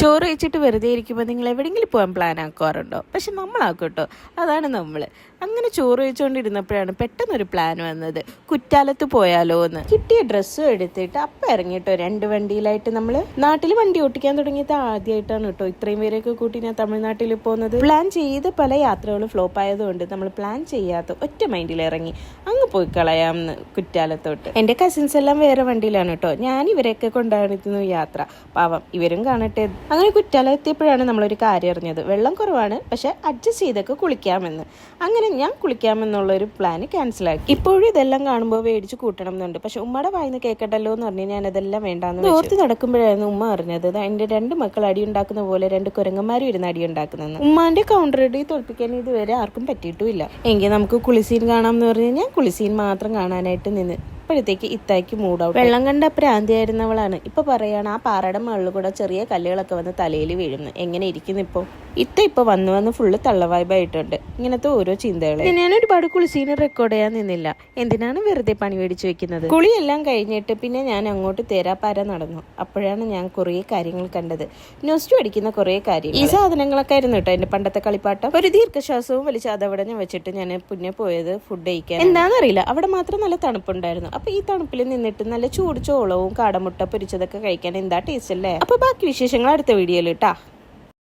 ചോറ് കഴിച്ചിട്ട് വെറുതെ ഇരിക്കുമ്പോൾ നിങ്ങൾ എവിടെയെങ്കിലും പോകാൻ പ്ലാൻ ആക്കാറുണ്ടോ? പക്ഷെ നമ്മളാക്കും കേട്ടോ അതാണ് നമ്മൾ അങ്ങനെ ചോറ് കഴിച്ചുകൊണ്ടിരുന്നപ്പോഴാണ് പെട്ടെന്നൊരു പ്ലാൻ വന്നത്. കുറ്റാലത്ത് പോയാലോ എന്ന് കിട്ടിയ ഡ്രസ്സും എടുത്തിട്ട് അപ്പം ഇറങ്ങിട്ടോ. രണ്ട് വണ്ടിയിലായിട്ട് നമ്മൾ നാട്ടിൽ വണ്ടി ഓട്ടിക്കാൻ തുടങ്ങിയത് ആദ്യമായിട്ടാണ് കേട്ടോ ഇത്രയും പേരെയൊക്കെ കൂട്ടി ഞാൻ തമിഴ്നാട്ടിൽ പോകുന്നത്. പ്ലാൻ ചെയ്ത് പല യാത്രകളും ഫ്ലോപ്പ് ആയതുകൊണ്ട് നമ്മൾ പ്ലാൻ ചെയ്യാത്ത ഒറ്റ മൈൻഡിൽ ഇറങ്ങി. അങ്ങ് പോയി കളയാമെന്ന് കുറ്റാലത്തോട്ട്. എന്റെ കസിൻസ് എല്ലാം വേറെ വണ്ടിയിലാണ് കേട്ടോ ഞാൻ ഇവരെയൊക്കെ കൊണ്ടായിരുന്നു യാത്ര. പാവം ഇവരും കാണട്ടെ. അങ്ങനെ കുറ്റാലം എത്തിയപ്പോഴാണ് നമ്മളൊരു കാര്യം അറിഞ്ഞത്. വെള്ളം കുറവാണ് പക്ഷെ അഡ്ജസ്റ്റ് ചെയ്തൊക്കെ കുളിക്കാമെന്ന്. അങ്ങനെ ഞാൻ കുളിക്കാമെന്നുള്ള ഒരു പ്ലാൻ ക്യാൻസലാക്കി ഇപ്പോഴും ഇതെല്ലാം കാണുമ്പോൾ മേടിച്ച് കൂട്ടണം എന്നുണ്ട് പക്ഷെ ഉമ്മയുടെ വായിന്ന് കേൾക്കട്ടല്ലോ എന്ന് പറഞ്ഞ് ഞാൻ അതെല്ലാം വേണ്ടാന്ന് ഓർത്ത് നടക്കുമ്പോഴായിരുന്നു ഉമ്മ അറിഞ്ഞത്. എന്റെ രണ്ട് മക്കൾ അടി ഉണ്ടാക്കുന്ന പോലെ രണ്ട് കുരങ്ങന്മാരും ഇരുന്ന് അടി ഉണ്ടാക്കുന്നതെന്ന് ഉമ്മാന്റെ കൗണ്ടർ അടി തോൽപ്പിക്കാൻ ഇതുവരെ ആർക്കും പറ്റിയിട്ടുമില്ല. എങ്കിൽ നമുക്ക് കുളിസീൻ കാണാം എന്ന് പറഞ്ഞു കഴിഞ്ഞാൽ കുളിസീൻ മാത്രം കാണാനായിട്ട് നിന്ന്. അപ്പോഴത്തേക്ക് ഇത്തായിക്ക് മൂടാവും വെള്ളം കണ്ട പ്രാന്തിയായിരുന്നവളാണ് ഇപ്പൊ പറയാണ് ആ പാറയുടെ മുകളിൽ കൂടെ ചെറിയ കല്ലുകളൊക്കെ വന്ന് തലയിൽ വീഴുന്നു. എങ്ങനെ ഇരിക്കുന്നു ഇപ്പൊ? ഇത്ത ഇപ്പൊ വന്ന് വന്ന് ഫുള്ള് തള്ളവായ്പായിട്ടുണ്ട് ഇങ്ങനത്തെ ഓരോ ചിന്തകൾ ഞാൻ ഒരുപാട് കുളിസീന് റെക്കോർഡ് ചെയ്യാൻ നിന്നില്ല. എന്തിനാണ് വെറുതെ പണി മേടിച്ചു വെക്കുന്നത്? കുളിയെല്ലാം കഴിഞ്ഞിട്ട് പിന്നെ ഞാൻ അങ്ങോട്ട് തേരാപ്പാര നടന്നു. അപ്പോഴാണ് ഞാൻ കുറേ കാര്യങ്ങൾ കണ്ടത്. ന്യൂസ് അടിക്കുന്ന കുറേ കാര്യം ഈ സാധനങ്ങളൊക്കെ ആയിരുന്നു കേട്ടോ എന്റെ പണ്ടത്തെ കളിപ്പാട്ടം. ഒരു ദീർഘശ്വാസവും വലിച്ച് അതവിടെ ഞാൻ വെച്ചിട്ട് ഞാൻ പിന്നെ പോയത് ഫുഡ് കഴിക്കാൻ. എന്താണെന്നറിയില്ല അവിടെ മാത്രം നല്ല തണുപ്പുണ്ടായിരുന്നു. അപ്പൊ ഈ തണുപ്പിൽ നിന്നിട്ട് നല്ല ചൂട് ചോളവും കാടമുട്ട പൊരിച്ചതൊക്കെ കഴിക്കാൻ എന്താ ടേസ്റ്റ് അല്ലേ? അപ്പൊ ബാക്കി വിശേഷങ്ങൾ അടുത്ത വീഡിയോയിൽ ഇട്ടാ